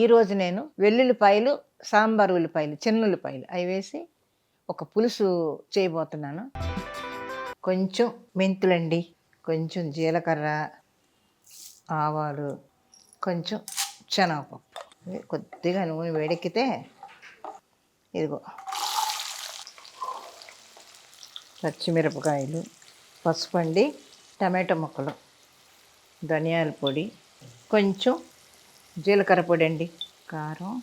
ఈరోజు నేను వెల్లుల్లిపాయలు సాంబార్ ఉల్లిపాయలు చిన్న ఉల్లిపాయలు అవి వేసి ఒక పులుసు చేయబోతున్నాను. కొంచెం మెంతులండి కొంచెం జీలకర్ర ఆవాలు కొంచెం శనగపప్పు. కొద్దిగా నూనె వేడెక్కితే ఇదిగో. పచ్చిమిరపకాయలు పసుపండి టమాటో ముక్కలు ధనియాల పొడి కొంచెం జీలకర్ర పొడి అండి కారం.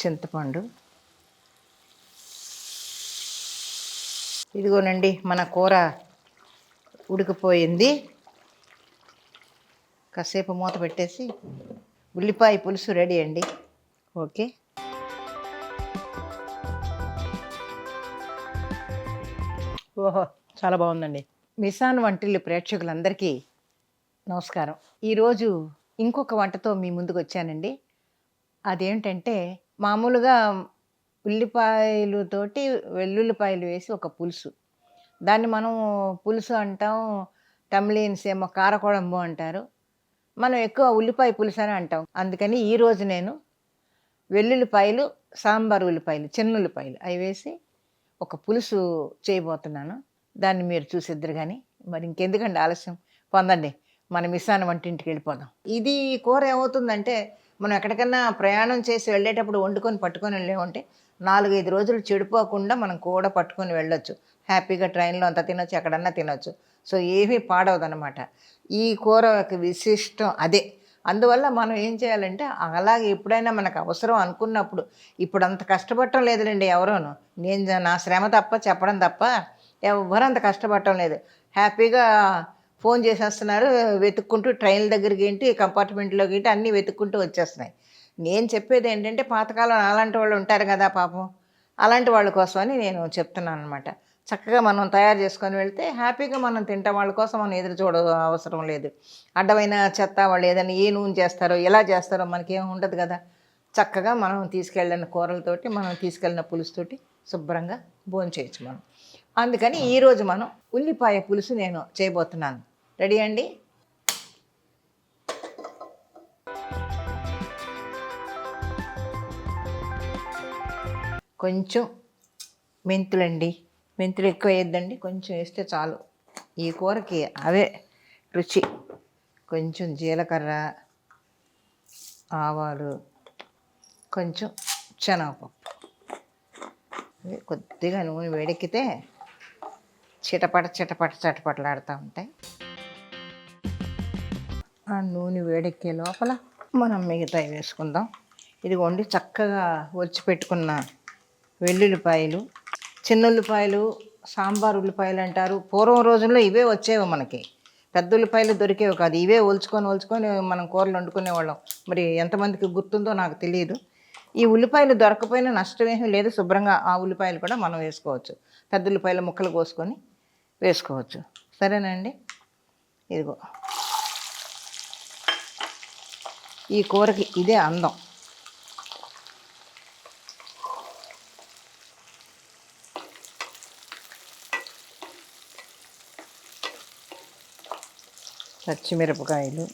చింతపండు. ఇదిగోనండి మన కూర ఉడికిపోయింది. కాసేపు మూత పెట్టేసి ఉల్లిపాయ పులుసు రెడీ అండి. ఓకే? ఓహో చాలా బాగుందండి. మిసాన్ వంటిల్లు ప్రేక్షకులందరికీ నమస్కారం. ఈరోజు ఇంకొక వంటతో మీ ముందుకు వచ్చానండి అదేంటంటే మామూలుగా ఉల్లిపాయలతోటి వెల్లుల్లిపాయలు వేసి ఒక పులుసు. దాన్ని మనం పులుసు అంటాం తమిళీన్స్ ఏమో కారకొడంబు అంటారు. మనం ఎక్కువ ఉల్లిపాయ పులుసు అని అంటాం. అందుకని ఈరోజు నేను వెల్లుల్లిపాయలు సాంబార్ ఉల్లిపాయలు చిన్న ఉల్లిపాయలు అవి వేసి ఒక పులుసు చేయబోతున్నాను. దాన్ని మీరు చూసిద్దరు కానీ మరి ఇంకెందుకండి ఆలస్యం? పొందండి. మన మిస్సాన వంటింటికి వెళ్ళిపోదాం. ఇది కూర ఏమవుతుందంటే మనం ఎక్కడికన్నా ప్రయాణం చేసి వెళ్ళేటప్పుడు వండుకొని పట్టుకొని వెళ్ళామంటే నాలుగైదు రోజులు చెడిపోకుండా మనం కూడా పట్టుకొని వెళ్ళొచ్చు. హ్యాపీగా ట్రైన్లో అంతా తినొచ్చు ఎక్కడన్నా తినొచ్చు. సో ఏమీ పాడవదనమాట ఈ కూర యొక్క విశిష్టం అదే. అందువల్ల మనం ఏం చేయాలంటే అలాగే ఎప్పుడైనా మనకు అవసరం అనుకున్నప్పుడు ఇప్పుడు అంత కష్టపడటం లేదులేండి ఎవరోను. నేను జ- నా శ్రమ తప్ప చెప్పడం తప్ప ఎవరు అంత కష్టపడటం లేదు. హ్యాపీగా ఫోన్ చేసేస్తున్నారు వెతుక్కుంటూ ట్రైన్ల దగ్గరికి ఏంటి కంపార్ట్మెంట్లోకి ఏంటి అన్నీ వెతుక్కుంటూ వచ్చేస్తున్నాయి. నేను చెప్పేది ఏంటంటే పాతకాలం అలాంటి వాళ్ళు ఉంటారు కదా పాపం. అలాంటి వాళ్ళ కోసమని నేను చెప్తున్నాను అనమాట చక్కగా మనం తయారు చేసుకొని వెళ్తే హ్యాపీగా మనం తింటాం వాళ్ళ కోసం మనం ఎదురు చూడ అవసరం లేదు. అడ్డమైన చెత్త వాళ్ళు ఏదైనా ఏ నూనె చేస్తారో ఎలా చేస్తారో మనకేం ఉండదు కదా. చక్కగా మనం తీసుకెళ్ళిన కూరలతోటి మనం తీసుకెళ్ళిన పులుసుతోటి శుభ్రంగా భోంచేయచ్చు మనం. అందుకని ఈరోజు మనం ఉల్లిపాయ పులుసు నేను చేయబోతున్నాను. రెడీ అండి? కొంచెం మెంతులండి. మెంతులు ఎక్కువ వేయద్దండి. కొంచెం వేస్తే చాలు. ఈ కూరకి అవే రుచి. కొంచెం జీలకర్ర ఆవాలు కొంచెం శనగపప్పు. కొద్దిగా నూనె వేడెక్కితే చిటపట చిటపట చటపటలాడుతూ ఉంటాయి. ఆ నూనె వేడెక్కే లోపల మనం మిగతాయి వేసుకుందాం. ఇదిగోండి చక్కగా వచ్చి పెట్టుకున్న వెల్లుల్లిపాయలు చిన్న ఉల్లిపాయలు సాంబార్ ఉల్లిపాయలు అంటారు. పూర్వం రోజుల్లో ఇవే వచ్చేవి మనకి. పెద్ద ఉల్లిపాయలు దొరికేవి కాదు. ఇవే ఒలుచుకొని ఒలుచుకొని మనం కూరలు వండుకునేవాళ్ళం మరి ఎంతమందికి గుర్తుందో నాకు తెలియదు. ఈ ఉల్లిపాయలు దొరకపోయినా నష్టమేమీ లేదు. శుభ్రంగా ఆ ఉల్లిపాయలు కూడా మనం వేసుకోవచ్చు. పెద్ద ఉల్లిపాయల ముక్కలు కోసుకొని వేసుకోవచ్చు. సరేనండి ఇదిగో. ఈ కూరకి ఇదే అందం. పచ్చిమిరపకాయలు.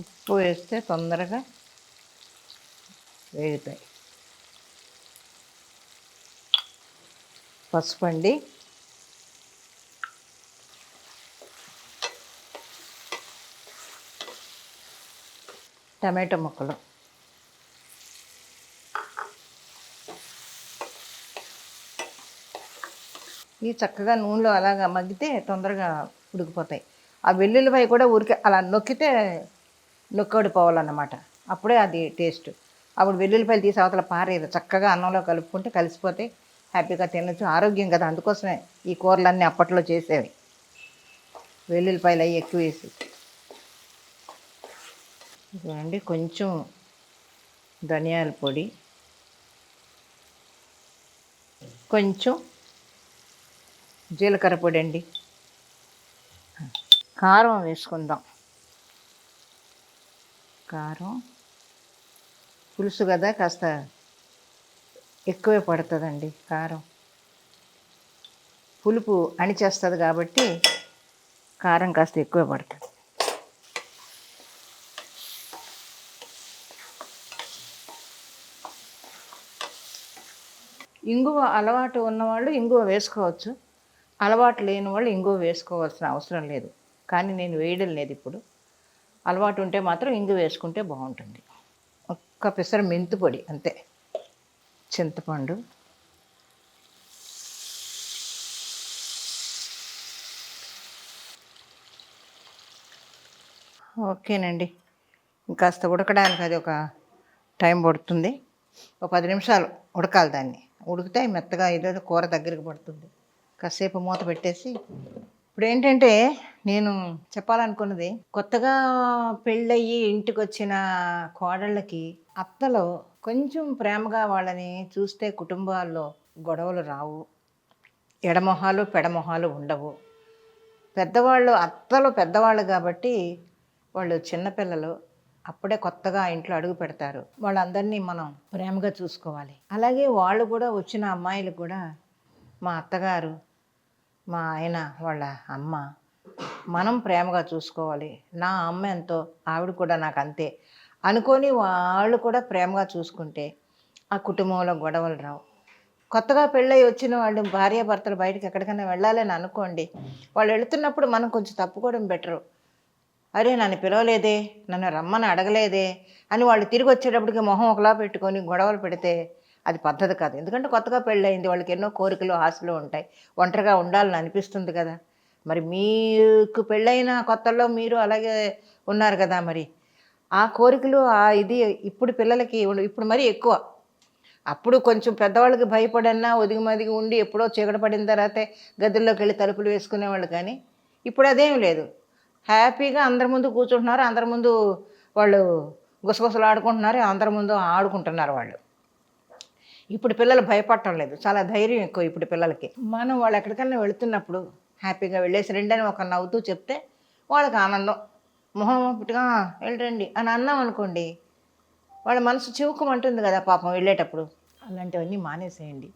ఉప్పు వేస్తే తొందరగా వేగుతాయి. పసుపు అండి. టమాటో ముక్కలు. ఇవి చక్కగా నూనెలో అలాగా మగ్గితే తొందరగా ఉడికిపోతాయి. ఆ వెల్లుల్లిపాయ కూడా ఉరికి అలా నొక్కితే నొక్కడిపోవాలన్నమాట. అప్పుడే అది టేస్ట్. అప్పుడు వెల్లుల్లిపాయలు తీసి అవతల పారేది చక్కగా అన్నంలో కలుపుకుంటే కలిసిపోతే హ్యాపీగా తినచ్చు. ఆరోగ్యం కదా. అందుకోసమే ఈ కూరలన్నీ అప్పట్లో చేసేవి. వెల్లుల్లిపాయలు అవి ఎక్కువ వేసి ఇదిగోండి కొంచెం ధనియాల పొడి కొంచెం జీలకర్ర పొడి అండి. కారం వేసుకుందాం. కారం పులుసు కదా కాస్త ఎక్కువే పడుతుందండి కారం. పులుపు అణిచేస్తుంది కాబట్టి కారం కాస్త ఎక్కువ పడుతుంది. ఇంగువ అలవాటు ఉన్నవాళ్ళు ఇంగువ వేసుకోవచ్చు. అలవాటు లేని వాళ్ళు ఇంగువ వేసుకోవాల్సిన అవసరం లేదు. కానీ నేను వేయడం లేదు ఇప్పుడు. అలవాటు ఉంటే మాత్రం ఇంగు వేసుకుంటే బాగుంటుంది. ఒక్క పిసర మెంతు పొడి అంతే. చింతపండు. ఓకేనండి. ఇంకాస్త ఉడకడానికి అది ఒక టైం పడుతుంది. ఒక పది నిమిషాలు ఉడకాలి దాన్ని. ఉడికితే మెత్తగా ఏదో కూర దగ్గరికి పడుతుంది. కాసేపు మూత పెట్టేసి ఇప్పుడు ఏంటంటే నేను చెప్పాలనుకున్నది కొత్తగా పెళ్ళయ్యి ఇంటికి వచ్చిన కోడళ్ళకి అత్తలో కొంచెం ప్రేమగా వాళ్ళని చూస్తే కుటుంబాల్లో గొడవలు రావు. ఎడమొహాలు పెడమొహాలు ఉండవు. పెద్దవాళ్ళు అత్తలు పెద్దవాళ్ళు కాబట్టి వాళ్ళు చిన్నపిల్లలు అప్పుడే కొత్తగా ఇంట్లో అడుగు పెడతారు. వాళ్ళందరినీ మనం ప్రేమగా చూసుకోవాలి. అలాగే వాళ్ళు కూడా వచ్చిన అమ్మాయిలు కూడా మా అత్తగారు మా ఆయన వాళ్ళ అమ్మ మనం ప్రేమగా చూసుకోవాలి. నా అమ్మ ఎంతో ఆవిడ కూడా నాకు అంతే. అనుకొని వాళ్ళు కూడా ప్రేమగా చూసుకుంటే ఆ కుటుంబంలో గొడవలు రావు. కొత్తగా పెళ్ళై వచ్చిన వాళ్ళు భార్యాభర్తలు బయటకు ఎక్కడికైనా వెళ్ళాలని అనుకోండి వాళ్ళు వెళుతున్నప్పుడు మనం కొంచెం తప్పుకోవడం బెటరు. అరే నన్ను పిలవలేదే నన్ను రమ్మని అడగలేదే అని వాళ్ళు తిరిగి వచ్చేటప్పటికి మొహం ఒకలా పెట్టుకొని గొడవలు పెడితే అది పద్ధతి కాదు. ఎందుకంటే కొత్తగా పెళ్ళయింది వాళ్ళకి ఎన్నో కోరికలు ఆశలు ఉంటాయి. ఒంటరిగా ఉండాలని అనిపిస్తుంది కదా. మరి మీకు పెళ్ళైన కొత్తలో మీరు అలాగే ఉన్నారు కదా మరి. ఆ కోరికలు ఆ ఇది ఇప్పుడు పిల్లలకి ఇప్పుడు మరీ ఎక్కువ. అప్పుడు కొంచెం పెద్దవాళ్ళకి భయపడన్నా ఒదిగి మదిగి ఉండి ఎప్పుడో చీకటి పడిన తర్వాతే గదుల్లోకి వెళ్ళి తలుపులు వేసుకునేవాళ్ళు కానీ ఇప్పుడు అదేం లేదు. హ్యాపీగా అందరి ముందు కూర్చుంటున్నారు అందరి ముందు వాళ్ళు గుసగుసలు ఆడుకుంటున్నారు అందరి ముందు ఆడుకుంటున్నారు వాళ్ళు. ఇప్పుడు పిల్లలు భయపడటం లేదు చాలా ధైర్యం ఎక్కువ ఇప్పుడు పిల్లలకి. మనం వాళ్ళు ఎక్కడికైనా వెళుతున్నప్పుడు హ్యాపీగా వెళ్ళేసి రండి అని ఒక నవ్వుతూ చెప్తే వాళ్ళకి ఆనందం. మొహం పుట్టుగా వెళ్ళండి అని అన్నాం అనుకోండి వాళ్ళ మనసు చివుకమంటుంది కదా పాపం వెళ్ళేటప్పుడు. అలాంటివన్నీ మానేసేయండి.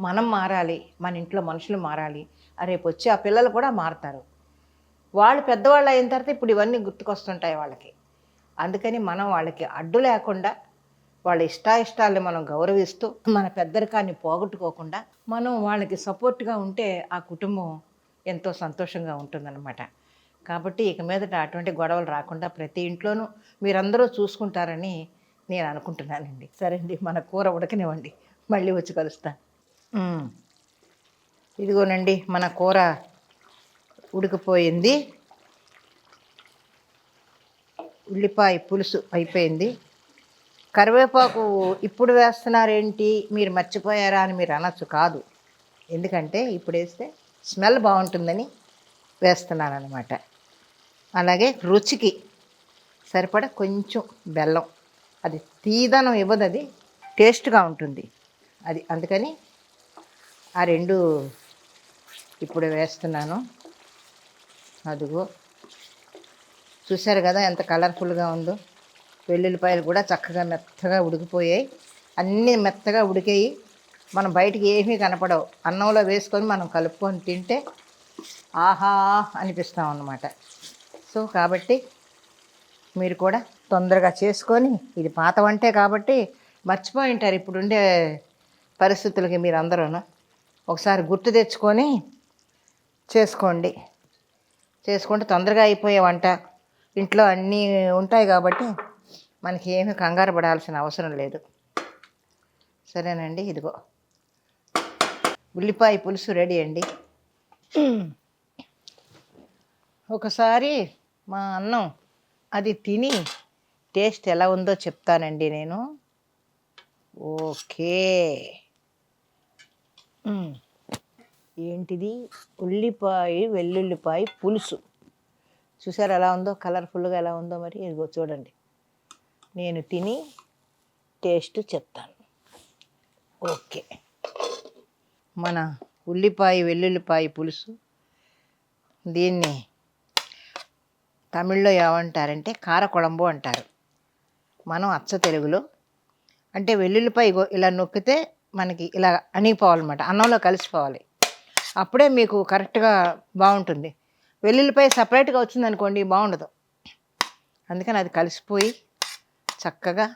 మనం మారాలి మన ఇంట్లో మనుషులు మారాలి. రేపు వచ్చి ఆ పిల్లలు కూడా మారుతారు. వాళ్ళు పెద్దవాళ్ళు అయిన తర్వాత ఇప్పుడు ఇవన్నీ గుర్తుకొస్తుంటాయి వాళ్ళకి. అందుకని మనం వాళ్ళకి అడ్డు లేకుండా వాళ్ళ ఇష్టాయిష్టాలని మనం గౌరవిస్తూ మన పెద్దరికాన్ని పోగొట్టుకోకుండా మనం వాళ్ళకి సపోర్ట్గా ఉంటే ఆ కుటుంబం ఎంతో సంతోషంగా ఉంటుందన్నమాట. కాబట్టి ఇక మీదట అటువంటి గొడవలు రాకుండా ప్రతి ఇంట్లోనూ మీరందరూ చూసుకుంటారని నేను అనుకుంటున్నానండి. సరే అండి మన కూర ఉడకనివ్వండి. మళ్ళీ వచ్చి కలుస్తాను ఇదిగోనండి మన కూర ఉడికిపోయింది. ఉల్లిపాయ పులుసు అయిపోయింది. కరివేపాకు ఇప్పుడు వేస్తున్నారేంటి? మీరు మర్చిపోయారా అని మీరు అనొచ్చు కాదు. ఎందుకంటే ఇప్పుడు వేస్తే స్మెల్ బాగుంటుందని వేస్తున్నాను అనమాట అలాగే రుచికి సరిపడా కొంచెం బెల్లం. అది తీదనం ఇవ్వదు అది టేస్ట్గా ఉంటుంది. అది అందుకని ఆ రెండు ఇప్పుడు వేస్తున్నాను. అదిగో. చూశారు కదా ఎంత కలర్ఫుల్గా ఉందో. వెల్లుల్లిపాయలు కూడా చక్కగా మెత్తగా ఉడికిపోయాయి. అన్నీ మెత్తగా ఉడికాయి. మనం బయటికి ఏమీ కనపడవు. అన్నంలో వేసుకొని మనం కలుపుకొని తింటే ఆహా అనిపిస్తాం అన్నమాట. సో కాబట్టి మీరు కూడా తొందరగా చేసుకొని ఇది పాత వంటే కాబట్టి మర్చిపోయి ఉంటారు ఇప్పుడుండే పరిస్థితులకి మీరు అందరూ ఒకసారి గుర్తు తెచ్చుకొని చేసుకోండి. చేసుకుంటే తొందరగా అయిపోయే వంట ఇంట్లో అన్నీ ఉంటాయి కాబట్టి మనకి ఏమి కంగారు పడాల్సిన అవసరం లేదు. సరేనండి ఇదిగో. ఉల్లిపాయ పులుసు రెడీ అండి. ఒకసారి మా అన్నం అది తిని టేస్ట్ ఎలా ఉందో చెప్తానండి నేను. ఓకే. ఏంటిది? ఉల్లిపాయ వెల్లుల్లిపాయ పులుసు. చూసారు ఎలా ఉందో? కలర్ఫుల్గా ఎలా ఉందో మరి? ఇదిగో చూడండి. నేను తిని టేస్ట్ చెప్తాను. ఓకే. మన ఉల్లిపాయ వెల్లుల్లిపాయ పులుసు. దీన్ని తమిళ్ళో ఏమంటారంటే కారకొళంబు అంటారు. మనం అచ్చ తెలుగులో. అంటే వెల్లుల్లిపాయ ఇలా నొక్కితే మనకి ఇలా అణిగిపోవాలన్నమాట అన్నంలో కలిసిపోవాలి. అప్పుడే మీకు కరెక్ట్గా బాగుంటుంది. వెల్లుల్లిపాయ సపరేట్గా వచ్చిందనుకోండి బాగుండదు. అందుకని అది కలిసిపోయి చక్కగా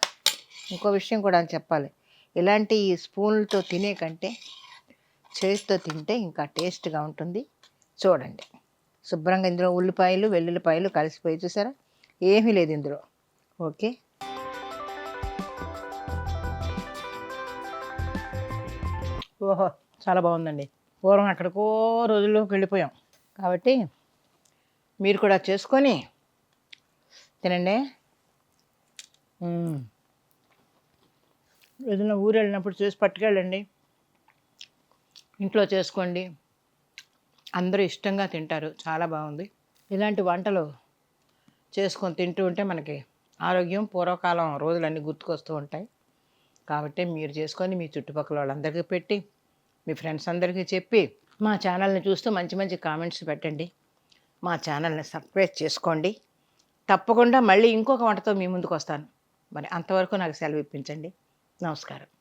ఇంకో విషయం కూడా చెప్పాలి. ఇలాంటి ఈ స్పూన్లతో తినే కంటే చేతితో తింటే ఇంకా టేస్ట్గా ఉంటుంది. చూడండి. శుభ్రంగా ఇందులో ఉల్లిపాయలు వెల్లుల్లిపాయలు కలిసిపోయి చూసారా? ఏమీ లేదు ఇందులో. ఓకే? ఓహో చాలా బాగుందండి. పూర్వం అక్కడికో రోజుల్లోకి వెళ్ళిపోయాం. కాబట్టి మీరు కూడా చేసుకొని తినండి. ఏదైనా ఊరు వెళ్ళినప్పుడు చేసి పట్టుకెళ్ళండి. ఇంట్లో చేసుకోండి. అందరూ ఇష్టంగా తింటారు. చాలా బాగుంది. ఇలాంటి వంటలు చేసుకొని తింటూ ఉంటే మనకి ఆరోగ్యం పూర్వకాలం రోజులన్నీ గుర్తుకొస్తూ ఉంటాయి. కాబట్టి మీరు చేసుకొని మీ చుట్టుపక్కల వాళ్ళందరికీ పెట్టి మీ ఫ్రెండ్స్ అందరికీ చెప్పి మా ఛానల్ని చూస్తూ మంచి మంచి కామెంట్స్ పెట్టండి. మా ఛానల్ని సబ్స్క్రైబ్ చేసుకోండి. తప్పకుండా మళ్ళీ ఇంకొక వంటతో మీ ముందుకు వస్తాను. మరి అంతవరకు నాకు సెలవు ఇప్పించండి. నమస్కారం.